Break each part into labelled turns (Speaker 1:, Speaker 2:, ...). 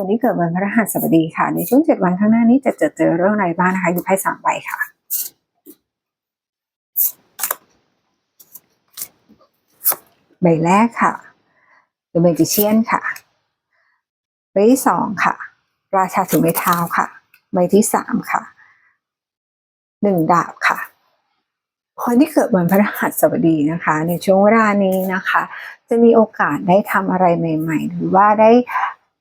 Speaker 1: คนที่เกิดวันพฤหัสบดีค่ะ ในช่วงเจ็ดวันข้างหน้านี้จะเจอเจอเรื่องอะไรบ้างนะคะอยู่ไพ่สามใบค่ะใบแรกค่ะ The Magician ค่ะ ใบที่สองค่ะ ราชาถือไม้เท้าค่ะ ใบที่สามค่ะ หนึ่งดาบค่ะ คนที่เกิดวันพฤหัสบดีนะคะ ในช่วงเวลานี้นะคะ จะมีโอกาสได้ทำอะไรใหม่ ๆ หรือว่าได้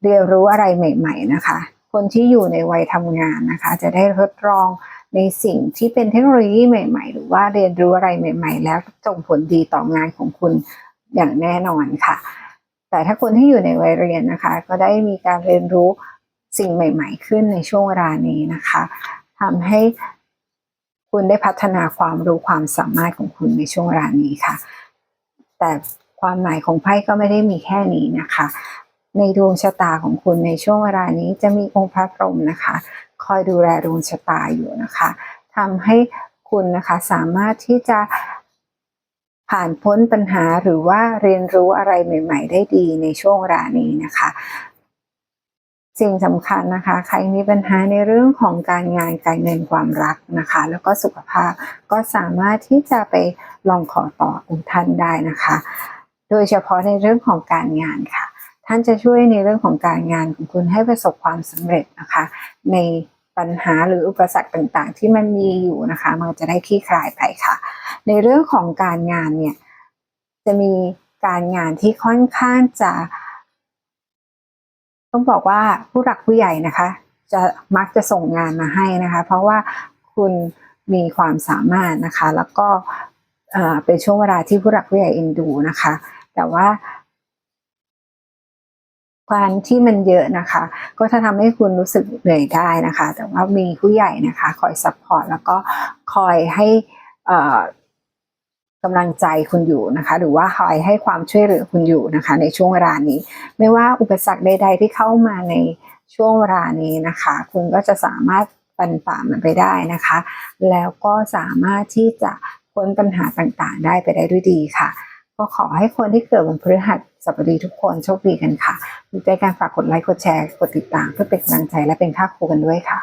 Speaker 1: เรียนรู้อะไรใหม่ ๆ นะคะ คนที่อยู่ในวัยทำงานนะคะ จะได้ทดลองในสิ่งที่เป็นเทคโนโลยีใหม่ ๆ หรือว่าเรียนรู้อะไรใหม่ ๆ แล้วส่งผลดีต่องานของคุณอย่างแน่นอนค่ะ แต่ถ้าคนที่อยู่ในวัยเรียนนะคะ ก็ได้มีการเรียนรู้สิ่งใหม่ ๆ ขึ้นในช่วงเวลานี้นะคะทำให้คุณได้พัฒนาความรู้ความสามารถของคุณในช่วงเวลานี้ค่ะ แต่ความหมายของไพ่ก็ไม่ได้มีแค่นี้นะคะ ในดวงชะตาของคุณในช่วงเวลานี้จะมีองค์พระพรหมนะคะ คอยดูแลดวงชะตาอยู่นะคะทำให้คุณนะคะสามารถที่จะผ่านพ้นปัญหาหรือว่าเรียนรู้อะไรใหม่ ๆ ได้ดีในช่วงเวลานี้นะคะ สิ่งสำคัญนะคะ ใครมีปัญหาในเรื่องของการงานการเงินความรักนะคะ แล้วก็สุขภาพก็สามารถที่จะไปลองขอต่อองค์ท่านได้นะคะ โดยเฉพาะในเรื่องของการงานค่ะ ท่านจะช่วยในเรื่องของการงานของคุณให้ประสบความสำเร็จนะคะ ในปัญหาหรืออุปสรรคต่างๆ ที่มันมีอยู่นะคะ มันจะได้คลี่คลายไปค่ะ ในเรื่องของการงานเนี่ยจะมีการงานที่ค่อนข้างจะ ต้องบอกว่าผู้หลักผู้ใหญ่นะคะ จะมักจะส่งงานมาให้นะคะ เพราะว่าคุณมีความสามารถนะคะ แล้วก็เอ่อเป็นช่วงเวลาที่ผู้หลักผู้ใหญ่เอ็นดูนะคะ แต่ว่า การที่มันเยอะนะคะ ก็จะทำให้คุณรู้สึกเหนื่อยได้นะคะ แต่ว่ามีผู้ใหญ่นะคะ คอยซัพพอร์ตแล้วก็คอยให้กำลังใจคุณอยู่นะคะ หรือว่าคอยให้ความช่วยเหลือคุณอยู่นะคะ ในช่วงเวลานี้ ไม่ว่าอุปสรรคใด ๆ ที่เข้ามาในช่วงเวลานี้นะคะ คุณก็จะสามารถปันฝ่ามันไปได้นะคะ แล้วก็สามารถที่จะพ้นปัญหาต่างๆ ได้ไปได้ด้วยดีค่ะ ก็ขอให้คนที่เกิดวันพฤหัสบดีทุกคนโชคดีกันค่ะ ดูใจการฝากกดไลค์กดแชร์กดติดตามเพื่อเป็นกำลังใจและเป็นค่าครูกันด้วยค่ะ